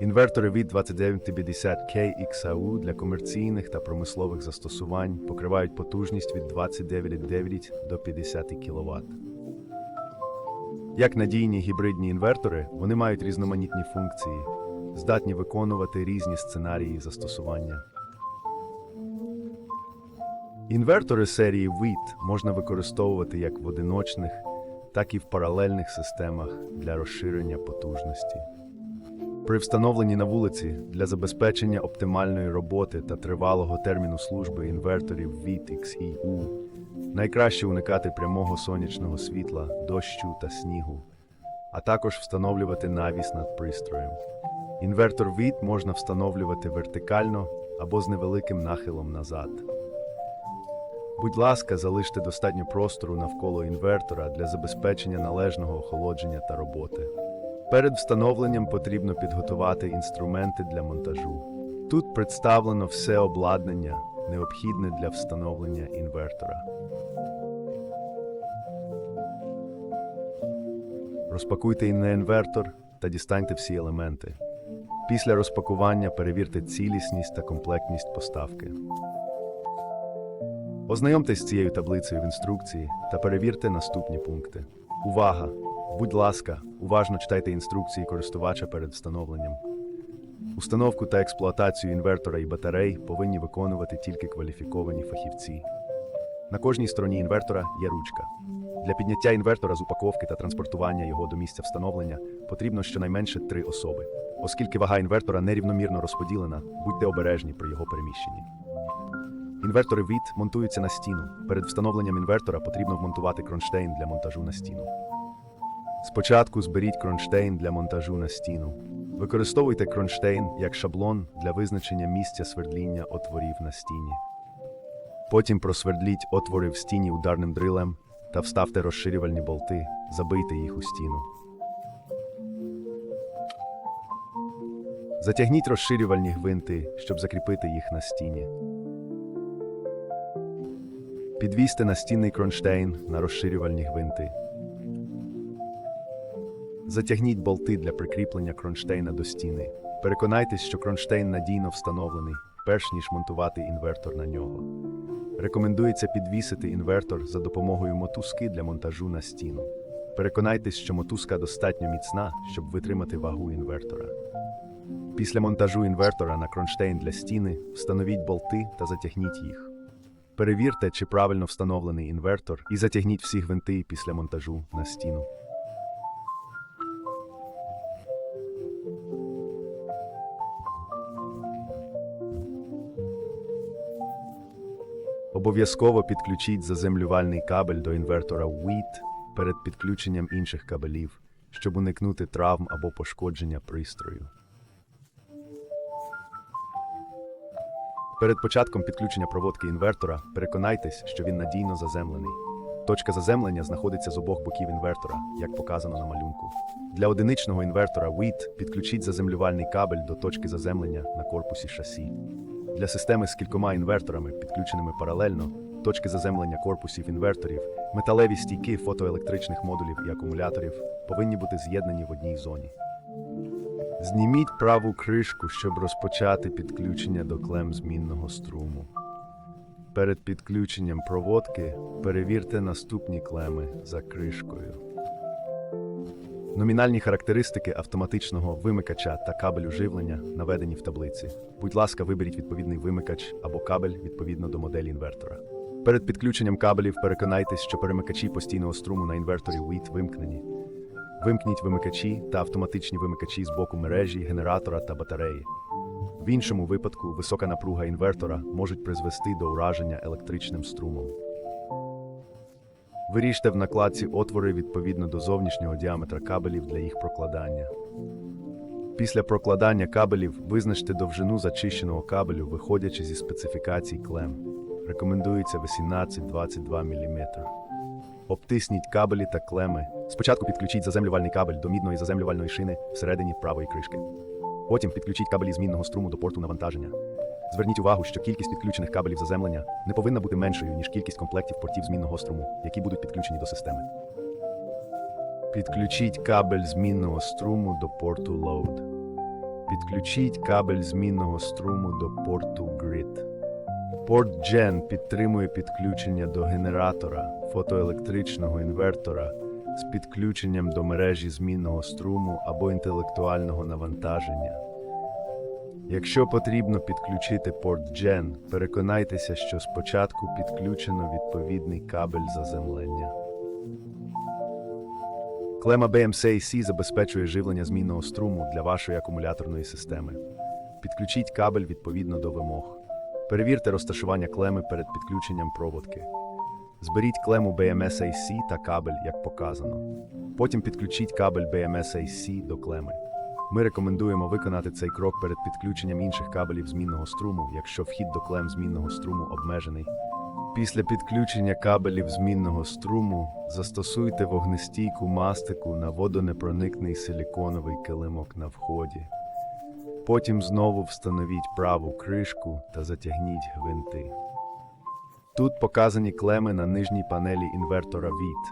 Інвертори від 2950K XAU для комерційних та промислових застосувань покривають потужність від 29,9 до 50 кВт. Як надійні гібридні інвертори, вони мають різноманітні функції, здатні виконувати різні сценарії застосування. Інвертори серії WIT можна використовувати як в одиночних, так і в паралельних системах для розширення потужності. При встановленні на вулиці для забезпечення оптимальної роботи та тривалого терміну служби інверторів VIT XEU найкраще уникати прямого сонячного світла, дощу та снігу, а також встановлювати навіс над пристроєм. Інвертор VIT можна встановлювати вертикально або з невеликим нахилом назад. Будь ласка, залиште достатньо простору навколо інвертора для забезпечення належного охолодження та роботи. Перед встановленням потрібно підготувати інструменти для монтажу. Тут представлено все обладнання, необхідне для встановлення інвертора. Розпакуйте інвертор та дістаньте всі елементи. Після розпакування перевірте цілісність та комплектність поставки. Ознайомтесь з цією таблицею в інструкції та перевірте наступні пункти. Увага! Будь ласка, уважно читайте інструкції користувача перед встановленням. Установку та експлуатацію інвертора і батарей повинні виконувати тільки кваліфіковані фахівці. На кожній стороні інвертора є ручка. Для підняття інвертора з упаковки та транспортування його до місця встановлення потрібно щонайменше три особи. Оскільки вага інвертора нерівномірно розподілена, будьте обережні при його переміщенні. Інвертори VIT монтуються на стіну. Перед встановленням інвертора потрібно вмонтувати кронштейн для монтажу на стіну. Спочатку зберіть кронштейн для монтажу на стіну. Використовуйте кронштейн як шаблон для визначення місця свердління отворів на стіні. Потім просвердліть отвори в стіні ударним дрилем та вставте розширювальні болти, забийте їх у стіну. Затягніть розширювальні гвинти, щоб закріпити їх на стіні. Підвісьте настінний кронштейн на розширювальні гвинти. Затягніть болти для прикріплення кронштейна до стіни. Переконайтесь, що кронштейн надійно встановлений, перш ніж монтувати інвертор на нього. Рекомендується підвісити інвертор за допомогою мотузки для монтажу на стіну. Переконайтесь, що мотузка достатньо міцна, щоб витримати вагу інвертора. Після монтажу інвертора на кронштейн для стіни встановіть болти та затягніть їх. Перевірте, чи правильно встановлений інвертор, і затягніть всі гвинти після монтажу на стіну. Обов'язково підключіть заземлювальний кабель до інвертора WIT перед підключенням інших кабелів, щоб уникнути травм або пошкодження пристрою. Перед початком підключення проводки інвертора переконайтесь, що він надійно заземлений. Точка заземлення знаходиться з обох боків інвертора, як показано на малюнку. Для одиничного інвертора WIT підключіть заземлювальний кабель до точки заземлення на корпусі шасі. Для системи з кількома інверторами, підключеними паралельно, точки заземлення корпусів інверторів, металеві стійки фотоелектричних модулів і акумуляторів повинні бути з'єднані в одній зоні. Зніміть праву кришку, щоб розпочати підключення до клем змінного струму. Перед підключенням проводки перевірте наступні клеми за кришкою. Номінальні характеристики автоматичного вимикача та кабелю живлення наведені в таблиці. Будь ласка, виберіть відповідний вимикач або кабель відповідно до моделі інвертора. Перед підключенням кабелів переконайтесь, що перемикачі постійного струму на інверторі WIT вимкнені. Вимкніть вимикачі та автоматичні вимикачі з боку мережі, генератора та батареї. В іншому випадку висока напруга інвертора можуть призвести до ураження електричним струмом. Виріжте в накладці отвори відповідно до зовнішнього діаметра кабелів для їх прокладання. Після прокладання кабелів визначте довжину зачищеного кабелю, виходячи зі специфікацій клем. Рекомендується 18-22 мм. Обтисніть кабелі та клеми. Спочатку підключіть заземлювальний кабель до мідної заземлювальної шини всередині правої кришки. Потім підключіть кабелі змінного струму до порту навантаження. Зверніть увагу, що кількість підключених кабелів заземлення не повинна бути меншою, ніж кількість комплектів портів змінного струму, які будуть підключені до системи. Підключіть кабель змінного струму до порту Load. Підключіть кабель змінного струму до порту GRID. Порт GEN підтримує підключення до генератора, фотоелектричного інвертора з підключенням до мережі змінного струму або інтелектуального навантаження. Якщо потрібно підключити порт GEN, переконайтеся, що спочатку підключено відповідний кабель заземлення. Клема BMC-C забезпечує живлення змінного струму для вашої акумуляторної системи. Підключіть кабель відповідно до вимог. Перевірте розташування клеми перед підключенням проводки. Зберіть клему BMS-AC та кабель, як показано. Потім підключіть кабель BMS-AC до клеми. Ми рекомендуємо виконати цей крок перед підключенням інших кабелів змінного струму, якщо вхід до клем змінного струму обмежений. Після підключення кабелів змінного струму застосуйте вогнестійку мастику на водонепроникний силіконовий килимок на вході. Потім знову встановіть праву кришку та затягніть гвинти. Тут показані клеми на нижній панелі інвертора VIT,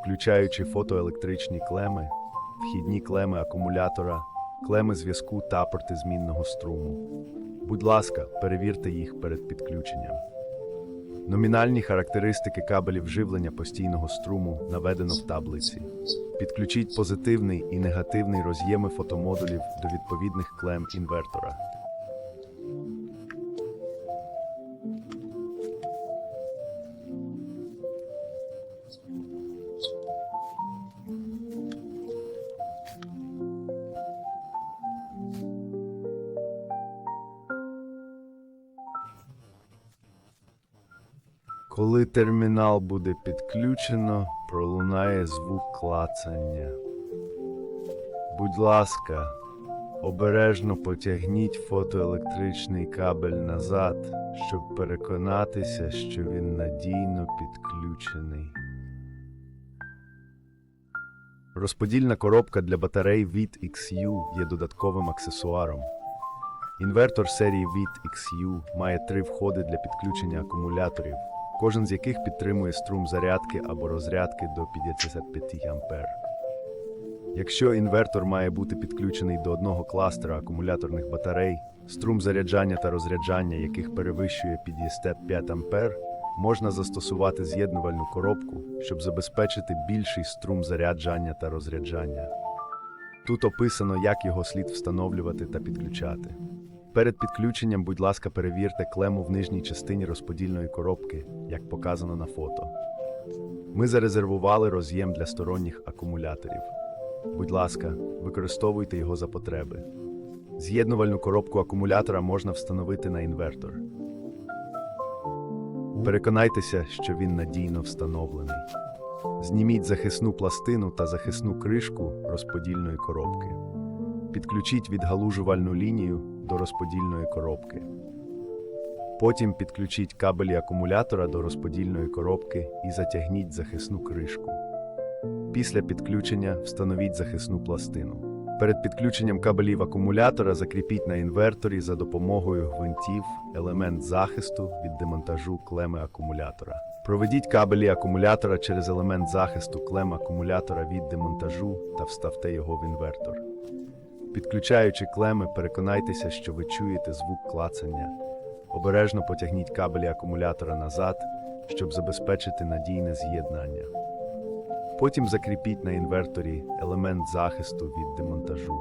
включаючи фотоелектричні клеми, вхідні клеми акумулятора, клеми зв'язку та порти змінного струму. Будь ласка, перевірте їх перед підключенням. Номінальні характеристики кабелів живлення постійного струму наведено в таблиці. Підключіть позитивний і негативний роз'єми фотомодулів до відповідних клем інвертора. Коли термінал буде підключено, пролунає звук клацання. Будь ласка, обережно потягніть фотоелектричний кабель назад, щоб переконатися, що він надійно підключений. Розподільна коробка для батарей VIT XU є додатковим аксесуаром. Інвертор серії VIT XU має три входи для підключення акумуляторів, кожен з яких підтримує струм зарядки або розрядки до 55 А. Якщо інвертор має бути підключений до одного кластера акумуляторних батарей, струм заряджання та розряджання яких перевищує 55 А, можна застосувати з'єднувальну коробку, щоб забезпечити більший струм заряджання та розряджання. Тут описано, як його слід встановлювати та підключати. Перед підключенням, будь ласка, перевірте клему в нижній частині розподільної коробки, як показано на фото. Ми зарезервували роз'єм для сторонніх акумуляторів. Будь ласка, використовуйте його за потреби. З'єднувальну коробку акумулятора можна встановити на інвертор. Переконайтеся, що він надійно встановлений. Зніміть захисну пластину та захисну кришку розподільної коробки. Підключіть відгалужувальну лінію до розподільної коробки. Потім підключіть кабелі акумулятора до розподільної коробки і затягніть захисну кришку. Після підключення встановіть захисну пластину. Перед підключенням кабелів акумулятора закріпіть на інверторі за допомогою гвинтів елемент захисту від демонтажу клеми акумулятора. Проведіть кабелі акумулятора через елемент захисту клем акумулятора від демонтажу та вставте його в інвертор. Підключаючи клеми, переконайтеся, що ви чуєте звук клацання. Обережно потягніть кабелі акумулятора назад, щоб забезпечити надійне з'єднання. Потім закріпіть на інверторі елемент захисту від демонтажу.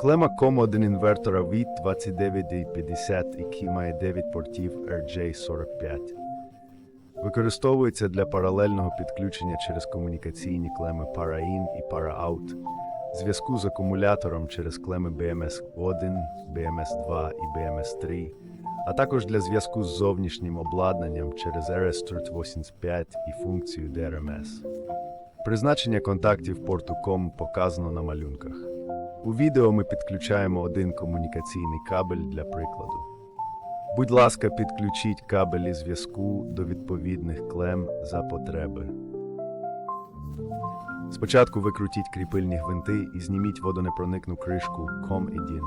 Клема COM1 інвертора від 2950, який має 9 портів RJ45. Використовується для паралельного підключення через комунікаційні клеми ParaIn і ParaOut, зв'язку з акумулятором через клеми BMS1, BMS2 і BMS3, а також для зв'язку з зовнішнім обладнанням через RS-385 і функцію DRMS. Призначення контактів порту COM показано на малюнках. У відео ми підключаємо один комунікаційний кабель для прикладу. Будь ласка, підключіть кабелі зв'язку до відповідних клем за потреби. Спочатку викрутіть кріпильні гвинти і зніміть водонепроникну кришку COM1.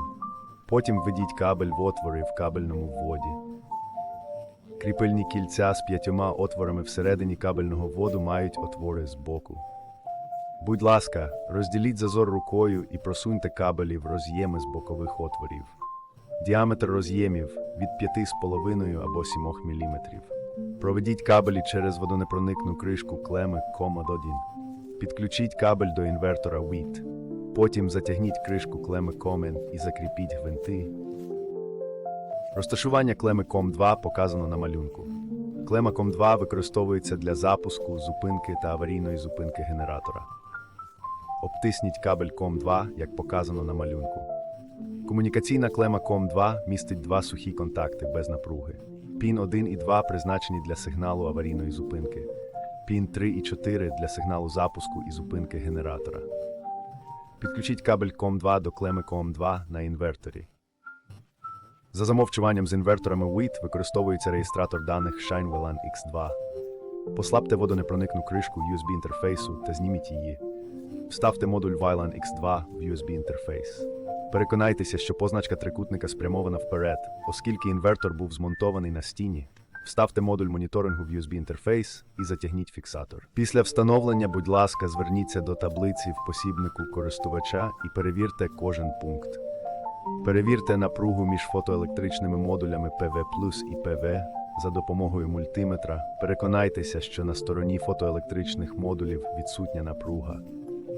Потім введіть кабель в отвори в кабельному вводі. Кріпильні кільця з п'ятьома отворами всередині кабельного вводу мають отвори збоку. Будь ласка, розділіть зазор рукою і просуньте кабелі в роз'єми з бокових отворів. Діаметр роз'ємів від 5,5 або 7 мм. Проведіть кабелі через водонепроникну кришку клеми COM1. Підключіть кабель до інвертора WIT. Потім затягніть кришку клеми COMEN і закріпіть гвинти. Розташування клеми COM2 показано на малюнку. Клема COM2 використовується для запуску, зупинки та аварійної зупинки генератора. Обтисніть кабель COM2, як показано на малюнку. Комунікаційна клема COM2 містить два сухі контакти без напруги. Пін 1 і 2 призначені для сигналу аварійної зупинки. Пін 3 і 4 для сигналу запуску і зупинки генератора. Підключіть кабель COM2 до клеми COM2 на інверторі. За замовчуванням з інверторами WIT використовується реєстратор даних ShineWLAN X2. Послабте водонепроникну кришку USB інтерфейсу та зніміть її. Вставте модуль WLAN X2 в USB інтерфейс. Переконайтеся, що позначка трикутника спрямована вперед, оскільки інвертор був змонтований на стіні. Вставте модуль моніторингу в USB інтерфейс і затягніть фіксатор. Після встановлення, будь ласка, зверніться до таблиці в посібнику користувача і перевірте кожен пункт. Перевірте напругу між фотоелектричними модулями PV і PV за допомогою мультиметра. Переконайтеся, що на стороні фотоелектричних модулів відсутня напруга.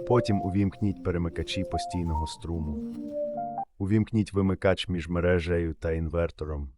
Потім увімкніть перемикачі постійного струму. Увімкніть вимикач між мережею та інвертором.